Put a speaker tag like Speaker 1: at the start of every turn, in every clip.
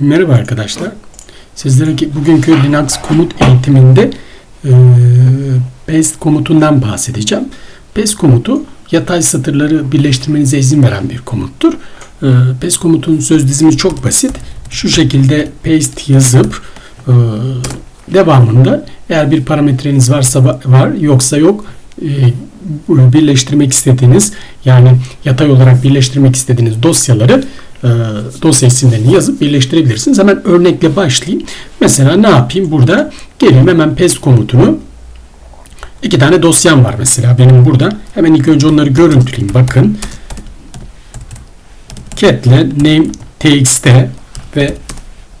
Speaker 1: Merhaba arkadaşlar. Sizlere ki bugünkü Linux komut eğitiminde e, paste komutundan bahsedeceğim. Paste komutu yatay satırları birleştirmenize izin veren bir komuttur. E, paste komutun söz dizimi çok basit. Şu şekilde paste yazıp e, devamında eğer bir parametreniz varsa va- var yoksa yok e, birleştirmek istediğiniz yani yatay olarak birleştirmek istediğiniz dosyaları e, dosya isimlerini yazıp birleştirebilirsiniz. Hemen örnekle başlayayım. Mesela ne yapayım? Burada geleyim hemen paste komutunu iki tane dosyam var mesela benim burada. Hemen ilk önce onları görüntüleyeyim. Bakın catle name txt ve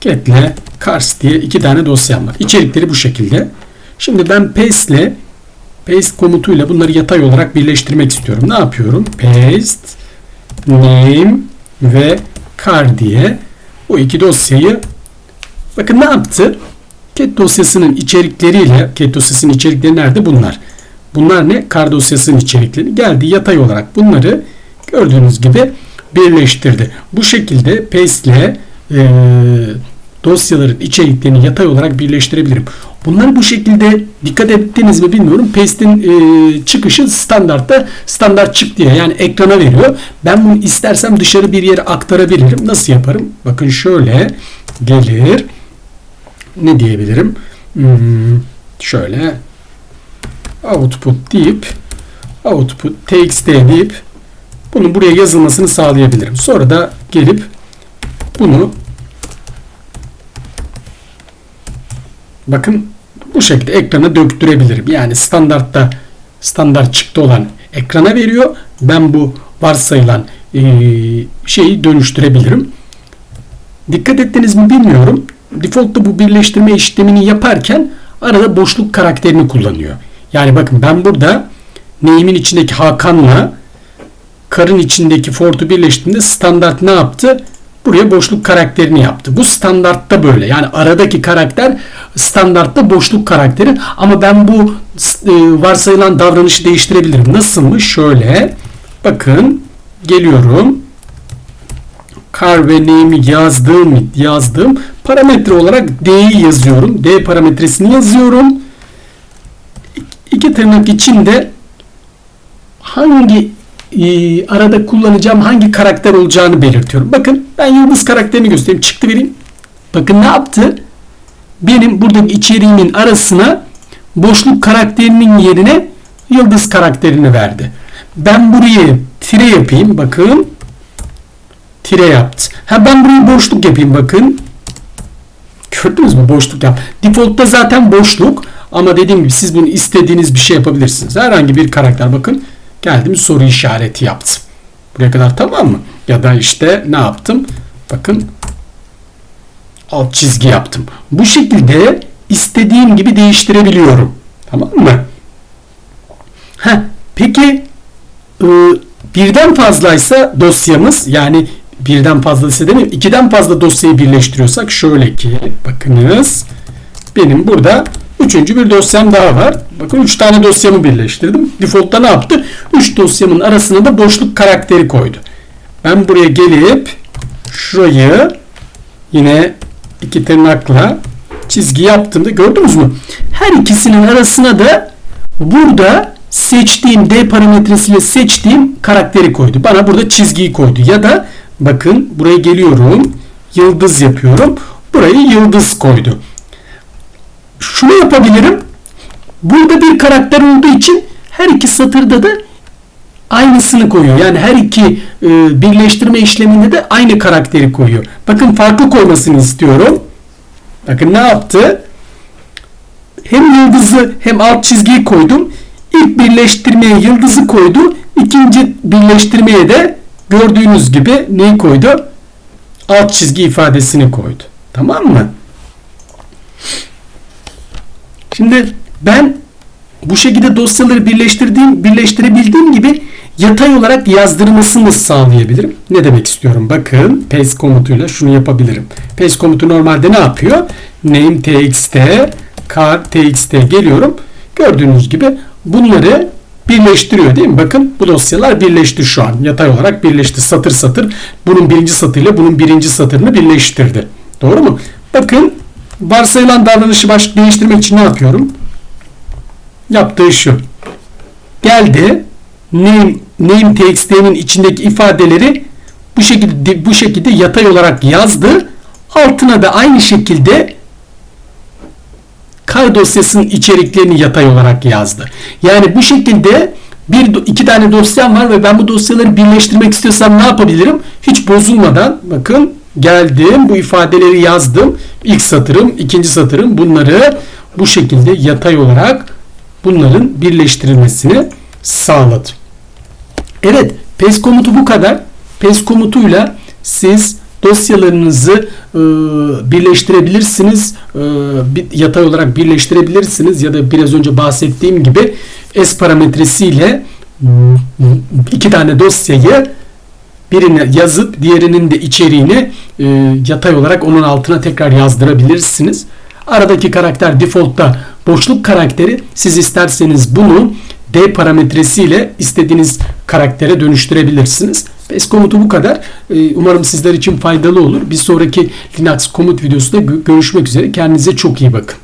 Speaker 1: catle cars diye iki tane dosyam var. İçerikleri bu şekilde. Şimdi ben paste ile paste komutuyla bunları yatay olarak birleştirmek istiyorum. Ne yapıyorum? Paste name ve car diye bu iki dosyayı bakın ne yaptı? Cat dosyasının içerikleriyle cat dosyasının içerikleri nerede? Bunlar. Bunlar ne? Car dosyasının içerikleri. Geldi yatay olarak bunları gördüğünüz gibi birleştirdi. Bu şekilde paste ile e, dosyaların içeriklerini yatay olarak birleştirebilirim. Bunları bu şekilde dikkat ettiniz mi bilmiyorum. Paste'in e, çıkışı standartta standart çık diye yani ekrana veriyor. Ben bunu istersem dışarı bir yere aktarabilirim. Nasıl yaparım? Bakın şöyle gelir. Ne diyebilirim? Hmm, şöyle output deyip output txt deyip bunun buraya yazılmasını sağlayabilirim. Sonra da gelip bunu bakın bu şekilde ekrana döktürebilirim. Yani standartta standart çıktı olan ekrana veriyor. Ben bu varsayılan e, şeyi dönüştürebilirim. Dikkat ettiniz mi bilmiyorum. Default'ta bu birleştirme işlemini yaparken arada boşluk karakterini kullanıyor. Yani bakın ben burada name'in içindeki Hakan'la karın içindeki Ford'u birleştirdiğimde standart ne yaptı? Buraya boşluk karakterini yaptı. Bu standartta böyle. Yani aradaki karakter standartta boşluk karakteri. Ama ben bu e, varsayılan davranışı değiştirebilirim. Nasılmış? Şöyle. Bakın geliyorum. Car ve name'i yazdığım yazdığım parametre olarak D'yi yazıyorum. D parametresini yazıyorum. İki tırnak içinde hangi e, arada kullanacağım hangi karakter olacağını belirtiyorum. Bakın ben yıldız karakterini göstereyim. Çıktı vereyim. Bakın ne yaptı? Benim buradaki içeriğimin arasına boşluk karakterinin yerine yıldız karakterini verdi. Ben burayı tire yapayım. Bakın. Tire yaptı. Ha ben burayı boşluk yapayım. Bakın. Gördünüz mü? Boşluk yap. Default'ta zaten boşluk. Ama dediğim gibi siz bunu istediğiniz bir şey yapabilirsiniz. Herhangi bir karakter bakın geldim soru işareti yaptım. Buraya kadar tamam mı? Ya da işte ne yaptım? Bakın alt çizgi yaptım. Bu şekilde istediğim gibi değiştirebiliyorum. Tamam mı? Heh, peki e, birden fazlaysa dosyamız yani birden fazlaysa değil mi? İkiden fazla dosyayı birleştiriyorsak şöyle ki bakınız benim burada Üçüncü bir dosyam daha var. Bakın üç tane dosyamı birleştirdim. Default'ta ne yaptı? Üç dosyamın arasına da boşluk karakteri koydu. Ben buraya gelip şurayı yine iki tırnakla çizgi yaptığımda gördünüz mü? Her ikisinin arasına da burada seçtiğim D parametresiyle seçtiğim karakteri koydu. Bana burada çizgiyi koydu. Ya da bakın buraya geliyorum. Yıldız yapıyorum. Burayı yıldız koydu şunu yapabilirim. Burada bir karakter olduğu için her iki satırda da aynısını koyuyor. Yani her iki e, birleştirme işleminde de aynı karakteri koyuyor. Bakın farklı koymasını istiyorum. Bakın ne yaptı? Hem yıldızı hem alt çizgiyi koydum. İlk birleştirmeye yıldızı koydu. İkinci birleştirmeye de gördüğünüz gibi neyi koydu? Alt çizgi ifadesini koydu. Tamam mı? Şimdi ben bu şekilde dosyaları birleştirdiğim, birleştirebildiğim gibi yatay olarak yazdırmasını sağlayabilirim. Ne demek istiyorum? Bakın paste komutuyla şunu yapabilirim. Paste komutu normalde ne yapıyor? Name txt, car txt geliyorum. Gördüğünüz gibi bunları birleştiriyor değil mi? Bakın bu dosyalar birleşti şu an. Yatay olarak birleşti. Satır satır bunun birinci satırıyla bunun birinci satırını birleştirdi. Doğru mu? Bakın varsayılan davranışı baş değiştirmek için ne yapıyorum? Yaptığı şu. Geldi. Name, name txt'nin içindeki ifadeleri bu şekilde bu şekilde yatay olarak yazdı. Altına da aynı şekilde kar dosyasının içeriklerini yatay olarak yazdı. Yani bu şekilde bir iki tane dosyam var ve ben bu dosyaları birleştirmek istiyorsam ne yapabilirim? Hiç bozulmadan bakın geldim bu ifadeleri yazdım. İlk satırım, ikinci satırım bunları bu şekilde yatay olarak bunların birleştirilmesini sağladım. Evet, PES komutu bu kadar. PES komutuyla siz dosyalarınızı e, birleştirebilirsiniz. E, yatay olarak birleştirebilirsiniz ya da biraz önce bahsettiğim gibi S parametresiyle iki tane dosyayı birini yazıp diğerinin de içeriğini e, yatay olarak onun altına tekrar yazdırabilirsiniz. Aradaki karakter default'ta boşluk karakteri. Siz isterseniz bunu D parametresiyle istediğiniz karaktere dönüştürebilirsiniz. PES komutu bu kadar. Ee, Umarım sizler için faydalı olur. Bir sonraki Linux komut videosunda gö- görüşmek üzere. Kendinize çok iyi bakın.